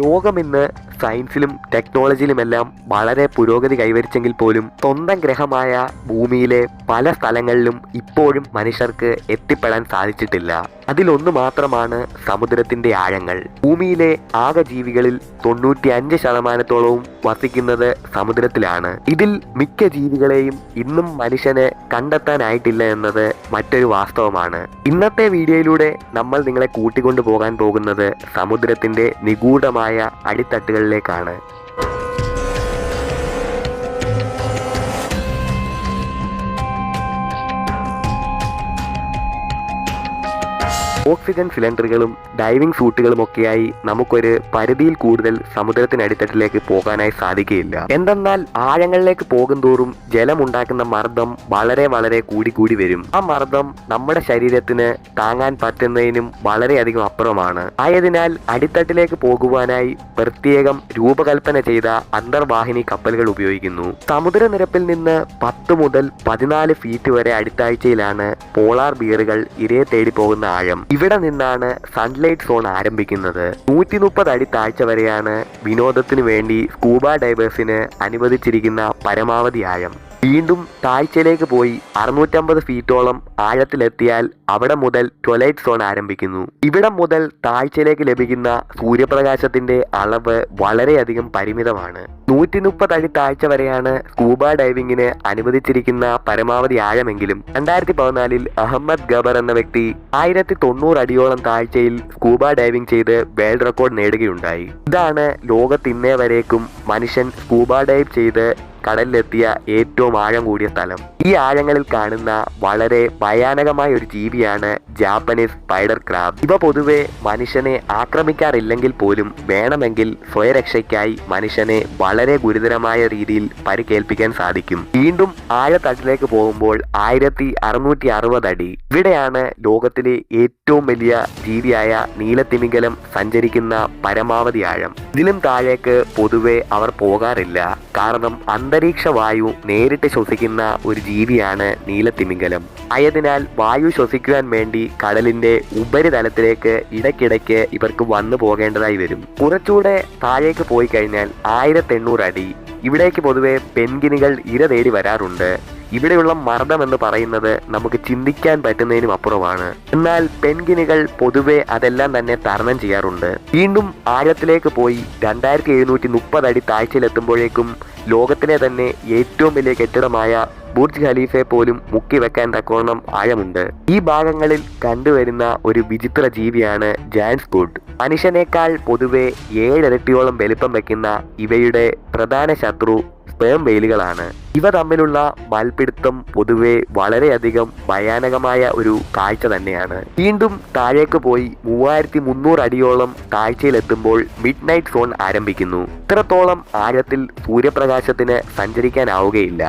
ലോകം ഇന്ന് സയൻസിലും ടെക്നോളജിയിലും എല്ലാം വളരെ പുരോഗതി കൈവരിച്ചെങ്കിൽ പോലും സ്വന്തം ഗ്രഹമായ ഭൂമിയിലെ പല സ്ഥലങ്ങളിലും ഇപ്പോഴും മനുഷ്യർക്ക് എത്തിപ്പെടാൻ സാധിച്ചിട്ടില്ല അതിലൊന്നു മാത്രമാണ് സമുദ്രത്തിന്റെ ആഴങ്ങൾ ഭൂമിയിലെ ആകെ ജീവികളിൽ തൊണ്ണൂറ്റി അഞ്ച് ശതമാനത്തോളവും വസിക്കുന്നത് സമുദ്രത്തിലാണ് ഇതിൽ മിക്ക ജീവികളെയും ഇന്നും മനുഷ്യനെ കണ്ടെത്താനായിട്ടില്ല എന്നത് മറ്റൊരു വാസ്തവമാണ് ഇന്നത്തെ വീഡിയോയിലൂടെ നമ്മൾ നിങ്ങളെ കൂട്ടിക്കൊണ്ടു പോകാൻ പോകുന്നത് സമുദ്രത്തിന്റെ നിഗൂഢമായ അഗാധമായ അടിത്തട്ടുകളിലേക്കാണ് ഓക്സിജൻ സിലിണ്ടറുകളും ഡൈവിംഗ് സൂട്ടുകളും ഒക്കെയായി നമുക്കൊരു പരിധിയിൽ കൂടുതൽ സമുദ്രത്തിനടിത്തട്ടിലേക്ക് പോകാനായി സാധിക്കുകയില്ല എന്തെന്നാൽ ആഴങ്ങളിലേക്ക് തോറും ജലമുണ്ടാക്കുന്ന മർദ്ദം വളരെ വളരെ കൂടി കൂടി വരും ആ മർദ്ദം നമ്മുടെ ശരീരത്തിന് താങ്ങാൻ പറ്റുന്നതിനും വളരെയധികം അപ്പുറമാണ് ആയതിനാൽ അടിത്തട്ടിലേക്ക് പോകുവാനായി പ്രത്യേകം രൂപകൽപ്പന ചെയ്ത അന്തർവാഹിനി കപ്പലുകൾ ഉപയോഗിക്കുന്നു സമുദ്രനിരപ്പിൽ നിന്ന് പത്ത് മുതൽ പതിനാല് ഫീറ്റ് വരെ അടുത്താഴ്ചയിലാണ് പോളാർ ബീറുകൾ ഇരയെ തേടി പോകുന്ന ആഴം ഇവിടെ നിന്നാണ് സൺലൈറ്റ് സോൺ ആരംഭിക്കുന്നത് നൂറ്റി മുപ്പത് അടി താഴ്ച വരെയാണ് വിനോദത്തിന് വേണ്ടി സ്കൂബ ഡൈവേഴ്സിന് അനുവദിച്ചിരിക്കുന്ന പരമാവധി ആഴം വീണ്ടും താഴ്ചയിലേക്ക് പോയി അറുന്നൂറ്റമ്പത് ഫീറ്റോളം ആഴത്തിലെത്തിയാൽ അവിടെ മുതൽ ട്വലൈറ്റ് സോൺ ആരംഭിക്കുന്നു ഇവിടെ മുതൽ താഴ്ചയിലേക്ക് ലഭിക്കുന്ന സൂര്യപ്രകാശത്തിന്റെ അളവ് വളരെയധികം പരിമിതമാണ് നൂറ്റി മുപ്പത് അടി താഴ്ച വരെയാണ് സ്കൂബ ഡൈവിംഗിന് അനുവദിച്ചിരിക്കുന്ന പരമാവധി ആഴമെങ്കിലും രണ്ടായിരത്തി പതിനാലിൽ അഹമ്മദ് ഗബർ എന്ന വ്യക്തി ആയിരത്തി തൊണ്ണൂറ് അടിയോളം താഴ്ചയിൽ സ്കൂബ ഡൈവിംഗ് ചെയ്ത് വേൾഡ് റെക്കോർഡ് നേടുകയുണ്ടായി ഇതാണ് ലോകത്തിന്നേ വരേക്കും മനുഷ്യൻ സ്കൂബ ഡൈവ് ചെയ്ത് കടലിലെത്തിയ ഏറ്റവും ആഴം കൂടിയ സ്ഥലം ഈ ആഴങ്ങളിൽ കാണുന്ന വളരെ ഭയാനകമായ ഒരു ജീവിയാണ് ജാപ്പനീസ് സ്പൈഡർ ക്രാബ് ഇവ പൊതുവെ മനുഷ്യനെ ആക്രമിക്കാറില്ലെങ്കിൽ പോലും വേണമെങ്കിൽ സ്വയരക്ഷയ്ക്കായി മനുഷ്യനെ വളരെ ഗുരുതരമായ രീതിയിൽ പരിക്കേൽപ്പിക്കാൻ സാധിക്കും വീണ്ടും ആഴത്തട്ടിലേക്ക് പോകുമ്പോൾ ആയിരത്തി അറുന്നൂറ്റി അറുപത് അടി ഇവിടെയാണ് ലോകത്തിലെ ഏറ്റവും വലിയ ജീവിയായ നീലത്തിമിംഗലം സഞ്ചരിക്കുന്ന പരമാവധി ആഴം ഇതിലും താഴേക്ക് പൊതുവെ അവർ പോകാറില്ല കാരണം അന്തരീക്ഷ വായു നേരിട്ട് ശ്വസിക്കുന്ന ഒരു ജീവിയാണ് നീലത്തിമിംഗലം ആയതിനാൽ വായു ശ്വസിക്കുവാൻ വേണ്ടി കടലിന്റെ ഉപരിതലത്തിലേക്ക് ഇടയ്ക്കിടയ്ക്ക് ഇവർക്ക് വന്നു പോകേണ്ടതായി വരും കുറച്ചുകൂടെ താഴേക്ക് പോയി കഴിഞ്ഞാൽ എണ്ണൂറ് അടി ഇവിടേക്ക് പൊതുവെ പെൻഗിനികൾ ഇര തേടി വരാറുണ്ട് ഇവിടെയുള്ള മർദ്ദം എന്ന് പറയുന്നത് നമുക്ക് ചിന്തിക്കാൻ പറ്റുന്നതിനും അപ്പുറമാണ് എന്നാൽ പെൻഗിനുകൾ പൊതുവെ അതെല്ലാം തന്നെ തരണം ചെയ്യാറുണ്ട് വീണ്ടും ആഴത്തിലേക്ക് പോയി രണ്ടായിരത്തി എഴുന്നൂറ്റി മുപ്പത് അടി താഴ്ചയിലെത്തുമ്പോഴേക്കും ലോകത്തിലെ തന്നെ ഏറ്റവും വലിയ കെട്ടിടമായ ബുർജ് ഖലീഫെ പോലും മുക്കി വെക്കാൻ തക്കോണം ആഴമുണ്ട് ഈ ഭാഗങ്ങളിൽ കണ്ടുവരുന്ന ഒരു വിചിത്ര ജീവിയാണ് ജാൻസ് ഗുഡ് മനുഷ്യനേക്കാൾ പൊതുവെ ഏഴരട്ടിയോളം വലിപ്പം വയ്ക്കുന്ന ഇവയുടെ പ്രധാന ശത്രു സ്പേം വെയിലുകളാണ് ഇവ തമ്മിലുള്ള മൽപിടുത്തം പൊതുവെ വളരെയധികം ഭയാനകമായ ഒരു കാഴ്ച തന്നെയാണ് വീണ്ടും താഴേക്ക് പോയി മൂവായിരത്തി മുന്നൂറ് അടിയോളം കാഴ്ചയിലെത്തുമ്പോൾ മിഡ് നൈറ്റ് സോൺ ആരംഭിക്കുന്നു ഇത്രത്തോളം ആഴത്തിൽ സൂര്യപ്രകാശത്തിന് സഞ്ചരിക്കാനാവുകയില്ല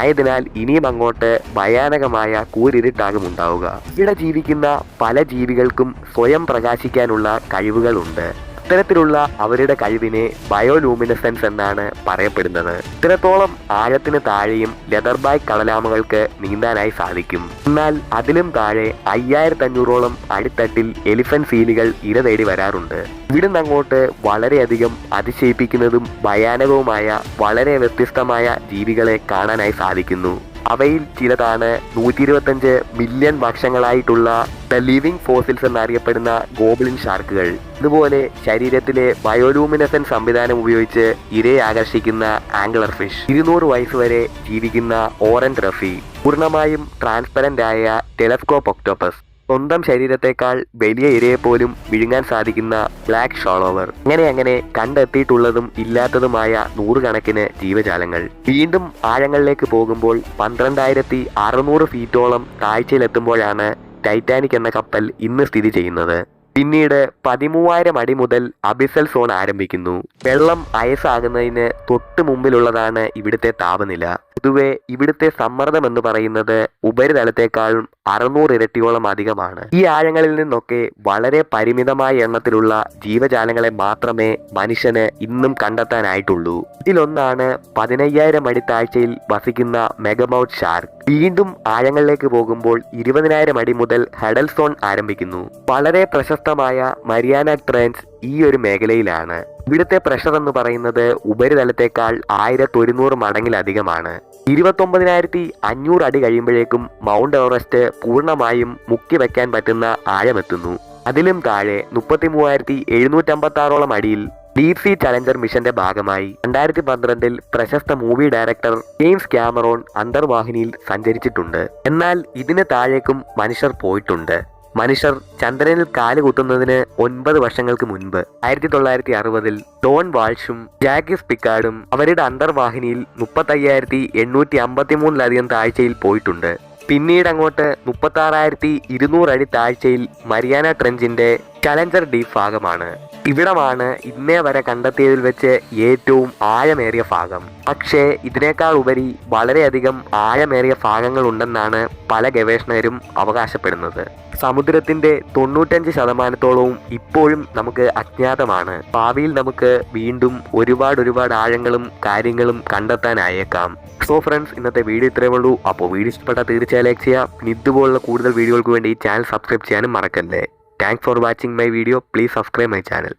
ആയതിനാൽ ഇനിയും അങ്ങോട്ട് ഭയാനകമായ കൂരിരുട്ടാകും ഉണ്ടാവുക ഇവിടെ ജീവിക്കുന്ന പല ജീവികൾക്കും സ്വയം പ്രകാശിക്കാനുള്ള കഴിവുകളുണ്ട് ഇത്തരത്തിലുള്ള അവരുടെ കഴിവിനെ ബയോലൂമിനസെൻസ് എന്നാണ് പറയപ്പെടുന്നത് ഇത്രത്തോളം ആഴത്തിന് താഴെയും ലെതർ ബാഗ് കടലാമകൾക്ക് നീന്താനായി സാധിക്കും എന്നാൽ അതിലും താഴെ അയ്യായിരത്തഞ്ഞൂറോളം അടിത്തട്ടിൽ എലിഫന്റ് സീലുകൾ ഇര തേടി വരാറുണ്ട് ഇവിടുന്ന് അങ്ങോട്ട് വളരെയധികം അതിശയിപ്പിക്കുന്നതും ഭയാനകവുമായ വളരെ വ്യത്യസ്തമായ ജീവികളെ കാണാനായി സാധിക്കുന്നു അവയിൽ ചിലതാണ് നൂറ്റി ഇരുപത്തഞ്ച് മില്യൺ വർഷങ്ങളായിട്ടുള്ള ദ ലിവിംഗ് ഫോസിൽസ് എന്നറിയപ്പെടുന്ന ഗോബ്ലിൻ ഷാർക്കുകൾ ഇതുപോലെ ശരീരത്തിലെ ബയോലൂമിനസൻ സംവിധാനം ഉപയോഗിച്ച് ഇരയെ ആകർഷിക്കുന്ന ആംഗ്ലർ ഫിഷ് ഇരുന്നൂറ് വയസ്സ് വരെ ജീവിക്കുന്ന ഓറൻ റഫി പൂർണ്ണമായും ട്രാൻസ്പെറന്റ് ആയ ടെലസ്കോപ്പ് ഒക്ടോപ്പസ് സ്വന്തം ശരീരത്തെക്കാൾ വലിയ ഇരയെ പോലും വിഴുങ്ങാൻ സാധിക്കുന്ന ബ്ലാക്ക് ഷോളോവർ അങ്ങനെ അങ്ങനെ കണ്ടെത്തിയിട്ടുള്ളതും ഇല്ലാത്തതുമായ നൂറുകണക്കിന് ജീവജാലങ്ങൾ വീണ്ടും ആഴങ്ങളിലേക്ക് പോകുമ്പോൾ പന്ത്രണ്ടായിരത്തി അറുന്നൂറ് ഫീറ്റോളം താഴ്ചയിലെത്തുമ്പോഴാണ് ടൈറ്റാനിക് എന്ന കപ്പൽ ഇന്ന് സ്ഥിതി ചെയ്യുന്നത് പിന്നീട് പതിമൂവായിരം അടി മുതൽ അബിസൽ സോൺ ആരംഭിക്കുന്നു വെള്ളം അയസാകുന്നതിന് തൊട്ട് മുമ്പിലുള്ളതാണ് ഇവിടുത്തെ താപനില പൊതുവെ ഇവിടുത്തെ സമ്മർദ്ദം എന്ന് പറയുന്നത് ഉപരിതലത്തെക്കാളും അറുന്നൂറ് ഇരട്ടിയോളം അധികമാണ് ഈ ആഴങ്ങളിൽ നിന്നൊക്കെ വളരെ പരിമിതമായ എണ്ണത്തിലുള്ള ജീവജാലങ്ങളെ മാത്രമേ മനുഷ്യന് ഇന്നും കണ്ടെത്താനായിട്ടുള്ളൂ ഇതിലൊന്നാണ് പതിനയ്യായിരം അടി താഴ്ചയിൽ വസിക്കുന്ന മെഗബൌട്ട് ഷാർക്ക് വീണ്ടും ആഴങ്ങളിലേക്ക് പോകുമ്പോൾ ഇരുപതിനായിരം അടി മുതൽ ഹെഡൽ സോൺ ആരംഭിക്കുന്നു വളരെ പ്രശസ്തമായ മരിയാന ട്രെൻസ് ഈ ഒരു മേഖലയിലാണ് ഇവിടുത്തെ പ്രഷർ എന്ന് പറയുന്നത് ഉപരിതലത്തെക്കാൾ ആയിരത്തി ഒരുന്നൂറ് മടങ്ങിലധികമാണ് ഇരുപത്തൊമ്പതിനായിരത്തി അഞ്ഞൂറ് അടി കഴിയുമ്പോഴേക്കും മൗണ്ട് എവറസ്റ്റ് പൂർണ്ണമായും മുക്കി വയ്ക്കാൻ പറ്റുന്ന ആഴമെത്തുന്നു അതിലും താഴെ മുപ്പത്തി മൂവായിരത്തി എഴുന്നൂറ്റമ്പത്തി ആറോളം അടിയിൽ ഡീപ് സീ ചലഞ്ചർ മിഷന്റെ ഭാഗമായി രണ്ടായിരത്തി പന്ത്രണ്ടിൽ പ്രശസ്ത മൂവി ഡയറക്ടർ ജെയിംസ് ക്യാമറോൺ അന്തർവാഹിനിയിൽ സഞ്ചരിച്ചിട്ടുണ്ട് എന്നാൽ ഇതിന് താഴേക്കും മനുഷ്യർ പോയിട്ടുണ്ട് മനുഷ്യർ ചന്ദ്രനിൽ കുത്തുന്നതിന് ഒൻപത് വർഷങ്ങൾക്ക് മുൻപ് ആയിരത്തി തൊള്ളായിരത്തി അറുപതിൽ ഡോൺ വാൾഷും ജാക്കിസ് പിക്കാർഡും അവരുടെ അന്തർവാഹിനിയിൽ മുപ്പത്തയ്യായിരത്തി എണ്ണൂറ്റി അമ്പത്തി മൂന്നിലധികം താഴ്ചയിൽ പോയിട്ടുണ്ട് പിന്നീട് അങ്ങോട്ട് മുപ്പത്തി ആറായിരത്തി ഇരുന്നൂറ് അടി താഴ്ചയിൽ മരിയാന ട്രെഞ്ചിന്റെ ചലഞ്ചർ ഡി ഭാഗമാണ് ഇവിടമാണ് ഇന്നേ വരെ കണ്ടെത്തിയതിൽ വെച്ച് ഏറ്റവും ആഴമേറിയ ഭാഗം പക്ഷേ ഇതിനേക്കാൾ ഉപരി വളരെയധികം ആഴമേറിയ ഭാഗങ്ങൾ ഉണ്ടെന്നാണ് പല ഗവേഷകരും അവകാശപ്പെടുന്നത് സമുദ്രത്തിന്റെ തൊണ്ണൂറ്റഞ്ച് ശതമാനത്തോളവും ഇപ്പോഴും നമുക്ക് അജ്ഞാതമാണ് ഭാവിയിൽ നമുക്ക് വീണ്ടും ഒരുപാട് ഒരുപാട് ആഴങ്ങളും കാര്യങ്ങളും കണ്ടെത്താനായേക്കാം സോ ഫ്രണ്ട്സ് ഇന്നത്തെ വീഡിയോ ഇത്രയേ ഉള്ളൂ അപ്പോൾ വീഡിയോ ഇഷ്ടപ്പെട്ടാൽ തീർച്ചയായും ലൈക്ക് ചെയ്യുക ഇതുപോലുള്ള കൂടുതൽ വീഡിയോകൾക്ക് വേണ്ടി ഈ ചാനൽ സബ്സ്ക്രൈബ് ചെയ്യാനും മറക്കല്ലേ Thanks for watching my video. Please subscribe my channel.